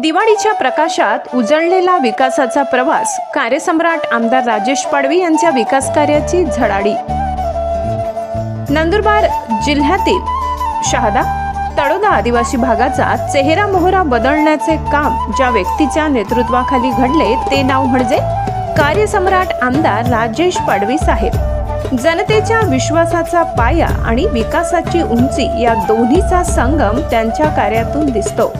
दिवाळीच्या प्रकाशात उजळलेला विकासाचा प्रवास कार्यसम्राट आमदार राजेश पाडवी यांच्या विकास कार्याची झडाडी नंदुरबार जिल्ह्यातील शहादा तळोदा आदिवासी भागाचा चेहरा मोहरा बदलण्याचे काम ज्या व्यक्तीच्या नेतृत्वाखाली घडले ते नाव म्हणजे कार्यसम्राट आमदार राजेश पाडवी साहेब. जनतेच्या विश्वासाचा पाया आणि विकासाची उंची या दोन्हीचा संगम त्यांच्या कार्यातून दिसतो.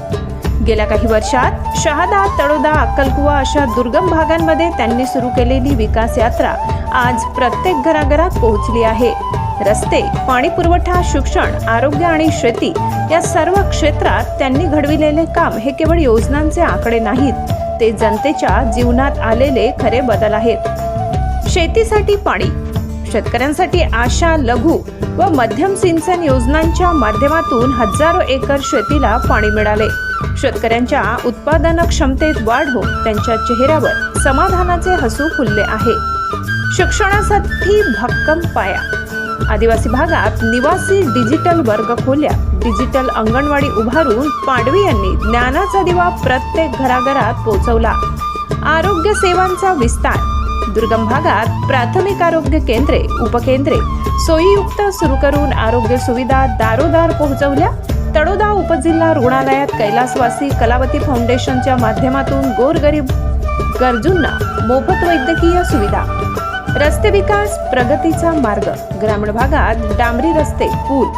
गेल्या काही वर्षात शहादा तळोदा अक्कलकुवा अशा दुर्गम भागांमध्ये त्यांनी सुरू केलेली विकास यात्रा आज प्रत्येक घराघरात पोहोचली आहे. रस्ते पाणी पुरवठा शिक्षण आरोग्य आणि शेती या सर्व क्षेत्रात त्यांनी घडविलेले काम हे केवळ योजनांचे आकडे नाहीत ते जनतेच्या जीवनात आलेले खरे बदल आहेत. शेतीसाठी पाणी शेतकऱ्यांसाठी आशा लघु व मध्यम सिंचन योजनांच्या माध्यमातून हजारो एकर शेतीला पाणी मिळाले. शेतकऱ्यांच्या उत्पादन क्षमतेत वाढ होऊन त्यांच्या चेहऱ्यावर समाधानाचे हसू फुलले आहे. शिक्षणासाठी भक्कम पाया. आदिवासी भागात निवासी डिजिटल वर्ग खोल्या डिजिटल अंगणवाडी उभारून पाडवी यांनी ज्ञानाचा दिवा प्रत्येक घराघरात पोहोचवला आरोग्य सेवांचा विस्तार दुर्गम भागात प्राथमिक आरोग्य केंद्रे उपकेंद्रे सोयीयुक्त सुरू करून आरोग्य सुविधा दारोदार पोहोचवल्या. तळोदा उपजिल्हा रुग्णालयात कैलासवासी कलावती फाउंडेशनच्या माध्यमातून गोरगरीब गरजूंना मोफत वैद्यकीय सुविधा. रस्ते विकास प्रगतीचा मार्ग ग्रामीण भागात डांबरी रस्ते पूल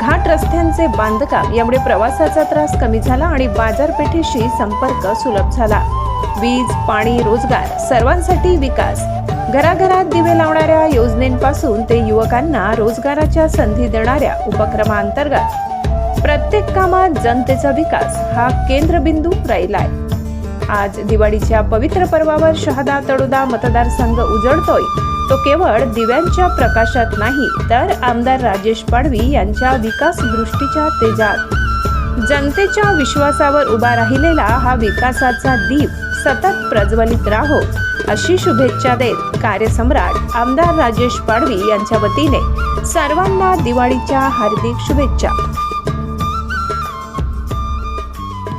घाट रस्त्यांचे बांधकाम यामुळे प्रवासाचा त्रास कमी झाला आणि बाजारपेठेशी संपर्क सुलभ झाला. वीज पाणी रोजगार सर्वांसाठी विकास. घराघरात दिवे लावणाऱ्या योजनेपासून ते युवकांना रोजगाराच्या संधी देणाऱ्या उपक्रमांतर्गत प्रत्येक कामात जनतेचा विकास हा केंद्रबिंदू राहिलाय. आज दिवाळीच्या पवित्र पर्वावर शहादा तडोदा मतदारसंघ उजळतोय. तो केवळ दिव्यांच्या प्रकाशात नाही तर आमदार राजेश पाडवी यांच्या विकास दृष्टीच्या तेजात. जनतेच्या विश्वासावर उभा राहिलेला हा विकासाचा दीप सतत प्रज्वलित राहो अशी शुभेच्छा देत कार्यसम्राट आमदार राजेश पाडवी यांच्या वतीने सर्वांना दिवाळीच्या हार्दिक शुभेच्छा.